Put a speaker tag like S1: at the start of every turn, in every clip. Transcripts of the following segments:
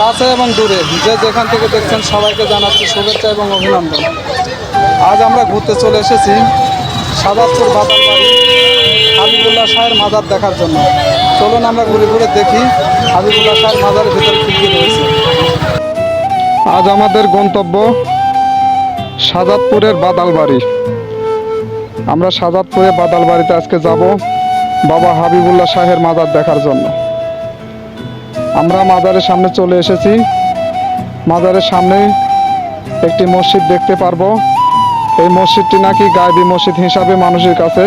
S1: কাছে এবং দূরে, যে যেখান থেকে দেখছেন সবাইকে জানাচ্ছি শুভেচ্ছা এবং অভিনন্দন। আজ আমরা ঘুরতে চলে এসেছি সাদাতপুর বাদালবাড়ি হাবিবুল্লাহ শাহের মাজার দেখার জন্য। চলুন আমরা ঘুরে ঘুরে দেখি হাবিবুল্লাহ শাহের মাজারের ভিতরে কী কী রয়েছে। আজ আমাদের গন্তব্য সাজাদপুরের বাদালবাড়ি। আমরা সাজাদপুরে বাদালবাড়িতে আজকে যাব বাবা হাবিবুল্লাহ শাহের মাজার দেখার জন্য। আমরা মাজারের সামনে চলে এসেছি। মাজারের সামনে একটি মসজিদ দেখতে পারব। এই মসজিদটি নাকি গায়বী মসজিদ হিসাবে মানুষের কাছে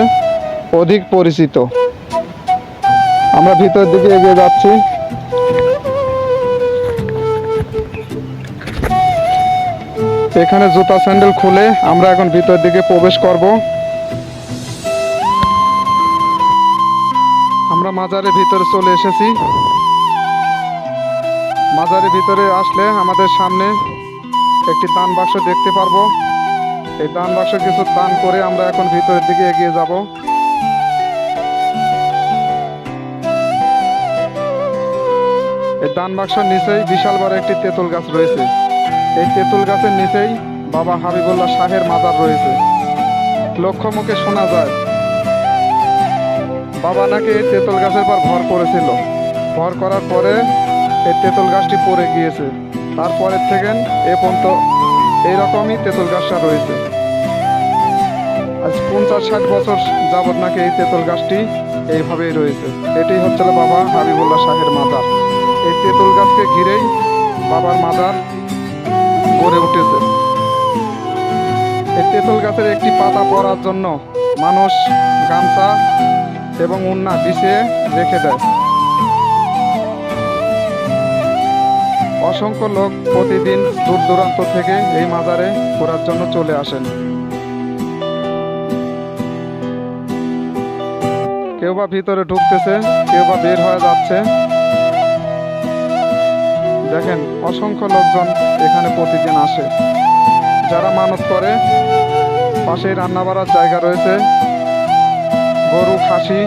S1: অধিক পরিচিত। আমরা ভিতরের দিকে এগিয়ে যাচ্ছি। এখানে জুতা স্যান্ডেল খুলে আমরা এখন ভিতরের দিকে প্রবেশ করব। আমরা মাজারের ভিতরে চলে এসেছি। মাজারের ভিতরে আসলে আমাদের সামনে একটি দান বাক্স দেখতে পারব। এই দান বাক্স কিছু দান করে আমরা এখন ভিতরের দিকে এগিয়ে যাব। এই দান বাক্সের নিচেই বিশাল বড় একটি তেঁতুল গাছ রয়েছে। এই তেঁতুল গাছের নিচেই বাবা হাবিবুল্লাহ শাহের মাজার রয়েছে। লক্ষ্য মুখে শোনা যায়, বাবা নাকি এই তেঁতুল গাছের পর ভর করেছিল। ভর করার পরে এই তেঁতুল গাছটি পড়ে গিয়েছে। তারপরের থেকে এ পর্যন্ত এইরকমই তেঁতুল গাছটা রয়েছে। আজ পঞ্চাশ ষাট বছর যাবৎ নাকি এই তেঁতুল গাছটি এইভাবেই রয়েছে। এটাই হচ্ছে বাবা হাবিবুল্লাহ শাহের মাজার এই তেঁতুল গাছকে ঘিরেই বাবার মাজার গড়ে উঠেছে। এই তেঁতুল গাছের একটি পাতা পড়ার জন্য মানুষ গামছা এবং উন্না বিছিয়ে রেখে দেয়। অসংখ্য লোক প্রতিদিন দূর দূরান্ত থেকে এই মাজারে ঘোরার জন্য চলে আসেন। কেউ বা ভিতরে ঢুকতেছে, কেউ বা বের হয়ে যাচ্ছে। দেখেন, অসংখ্য লোকজন এখানে প্রতিদিন আসে। যারা মানত করে, পাশেই রান্না বাড়ার জায়গা রয়েছে। গরু, খাসি,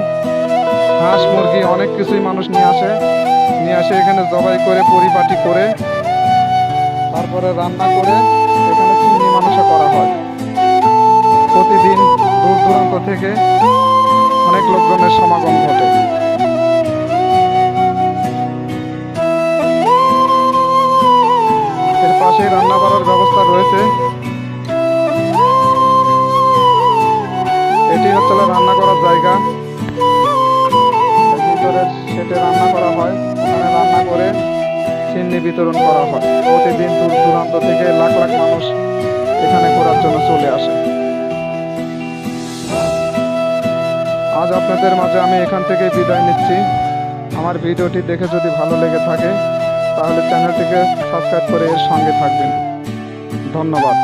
S1: হাঁস, মুরগি, অনেক কিছুই মানুষ নিয়ে আসে। নিয়ে আসে, এখানে জবাই করে, পরিপাটি করে, তারপরে রান্না করে, এখানে চিংড়ি মানুষে করা হয়। প্রতিদিন দূর দূরান্ত থেকে অনেক লোকজনের সমাগম ঘটে। এর পাশে রান্না করার ব্যবস্থা রয়েছে। ভিতরে রান্না করা হয় ওখানে রান্না করে চিন্নি বিতরণ করা হয়। প্রতিদিন দূর দূরান্ত থেকে লাখ লাখ মানুষ এখানে ঘোরার জন্য চলে আসে। আজ আপনাদের মাঝে আমি এখান থেকে বিদায় নিচ্ছি। আমার ভিডিওটি দেখে যদি ভালো লেগে থাকে, তাহলে চ্যানেলটিকে সাবস্ক্রাইব করে এর সঙ্গে থাকবেন। ধন্যবাদ।